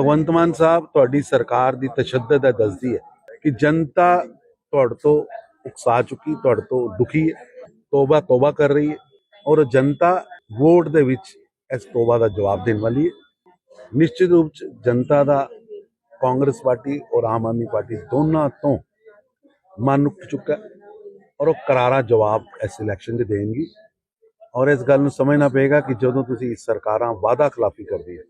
ਭਗਵੰਤ ਮਾਨ ਸਾਹਿਬ ਤੁਹਾਡੀ ਸਰਕਾਰ ਦੀ ਤਸ਼ੱਦਦ ਹੈ ਦੱਸਦੀ ਹੈ ਕਿ ਜਨਤਾ ਤੁਹਾਡੇ ਤੋਂ ਉਕਸਾ ਚੁੱਕੀ, ਤੁਹਾਡੇ ਤੋਂ ਦੁਖੀ ਹੈ, ਤੋਬਾ ਤੋਬਾ ਕਰ ਰਹੀ ਹੈ ਔਰ ਜਨਤਾ ਵੋਟ ਦੇ ਵਿੱਚ ਇਸ ਤੋਬਾ ਦਾ ਜਵਾਬ ਦੇਣ ਵਾਲੀ ਹੈ। ਨਿਸ਼ਚਿਤ ਰੂਪ ਚ ਜਨਤਾ ਦਾ ਕਾਂਗਰਸ ਪਾਰਟੀ ਔਰ ਆਮ ਆਦਮੀ ਪਾਰਟੀ ਦੋਨਾਂ ਤੋਂ ਮਨ ਉੱਠ ਚੁੱਕਾ ਔਰ ਉਹ ਕਰਾਰਾ ਜਵਾਬ ਇਸ ਇਲੈਕਸ਼ਨ ਦੇ ਦੇਣਗੀ। ਔਰ ਇਸ ਗੱਲ ਨੂੰ ਸਮਝਣਾ ਪਏਗਾ ਕਿ ਜਦੋਂ ਤੁਸੀਂ ਸਰਕਾਰਾਂ ਵਾਅਦਾ ਖਿਲਾਫੀ ਕਰਦੀ ਹੈ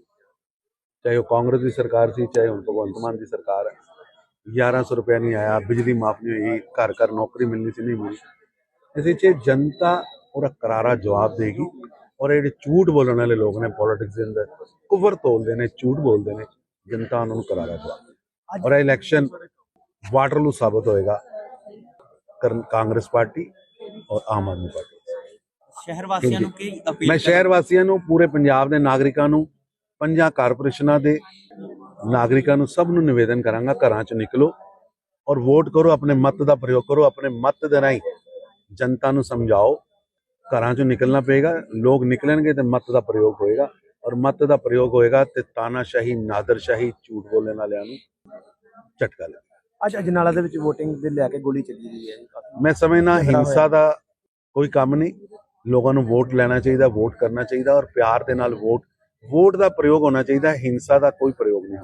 ਚਾਹੇ ਉਹ ਕਾਂਗਰਸ ਦੀ ਸਰਕਾਰ ਸੀ ਚਾਹੇ ਹੁਣ ਭਗਵੰਤ ਮਾਨ ਦੀ ਸਰਕਾਰ ਹੈ। 1100 ਰੁਪਏ ਨਹੀਂ ਆਇਆ ਬਿਜਲੀ ਮਾਫ ਨਹੀਂ ਹੋਈ ਘਰ ਘਰ ਨੌਕਰੀ ਮਿਲਣੀ ਸੀ ਨਹੀਂ ਮਿਲੀ। ਇਸ ਇਹ ਜਨਤਾ ਉਹਦਾ ਕਰਾਰਾ ਜਵਾਬ ਦੇਗੀ ਔਰ ਇਹ ਜਿਹੜੇ ਝੂਠ ਬੋਲਣ ਵਾਲੇ ਲੋਕ ਨੇ ਪੋਲਿਟਿਕਸ ਦੇ ਅੰਦਰ ਕੁਫਰ ਤੋਲਦੇ ਨੇ ਝੂਠ ਬੋਲਦੇ ਨੇ ਜਨਤਾ ਉਹਨਾਂ ਨੂੰ ਕਰਾਰਾ ਜਵਾਬ। ਔਰ ਇਹ ਇਲੈਕਸ਼ਨ ਵਾਟਰਲੂ ਸਾਬਤ ਹੋਏਗਾ ਕਾਂਗਰਸ ਪਾਰਟੀ ਔਰ ਆਮ ਆਦਮੀ ਪਾਰਟੀ। ਸ਼ਹਿਰ ਵਾਸੀਆਂ ਨੂੰ ਕੀ ਅਪੀਲ ਮੈਂ ਸ਼ਹਿਰ ਵਾਸੀਆਂ ਨੂੰ ਪੂਰੇ ਪੰਜਾਬ ਦੇ ਨਾਗਰਿਕਾਂ ਨੂੰ ਪੰਜਾਂ ਕਾਰਪੋਰੇਸ਼ਨਾਂ ਦੇ ਨਾਗਰਿਕਾਂ ਨੂੰ ਸਭ ਨੂੰ ਨਿਵੇਦਨ ਕਰਾਂਗਾ ਘਰਾਂ 'ਚ ਨਿਕਲੋ ਔਰ ਵੋਟ ਕਰੋ ਆਪਣੇ ਮਤ ਦਾ ਪ੍ਰਯੋਗ ਕਰੋ ਆਪਣੇ ਮਤ ਦੇ ਰਾਹੀਂ ਜਨਤਾ ਨੂੰ ਸਮਝਾਓ। ਘਰਾਂ 'ਚੋਂ ਨਿਕਲਣਾ ਪਏਗਾ ਲੋਕ ਨਿਕਲਣਗੇ ਤੇ ਮਤ ਦਾ ਪ੍ਰਯੋਗ ਹੋਏਗਾ ਔਰ ਮਤ ਦਾ ਪ੍ਰਯੋਗ ਹੋਏਗਾ ਤੇ ਤਾਨਾਸ਼ਾਹੀ ਨਾਦਰਸ਼ਾਹੀ ਝੂਠ ਬੋਲਣ ਵਾਲਿਆਂ ਨੂੰ ਝਟਕਾ ਲੱਗੇ ਅੱਜ ਅਜਨਾਲਾ ਦੇ ਵਿੱਚ VOTING ਦੇ ਲੈ ਕੇ ਗੋਲੀ ਚੱਲੀ ਗਈ ਹੈ ਮੈਂ ਸਮਝਣਾ ਹਿੰਸਾ ਦਾ ਕੋਈ ਕੰਮ ਨਹੀਂ। ਲੋਕਾਂ ਨੂੰ ਵੋਟ ਲੈਣਾ ਚਾਹੀਦਾ ਵੋਟ ਕਰਨਾ ਚਾਹੀਦਾ ਔਰ ਪਿਆਰ ਦੇ ਨਾਲ ਵੋਟ ਵੋਟ ਦਾ ਪ੍ਰਯੋਗ ਹੋਣਾ ਚਾਹੀਦਾ ਹਿੰਸਾ ਦਾ ਕੋਈ ਪ੍ਰਯੋਗ ਨਹੀਂ ਹੋਣਾ।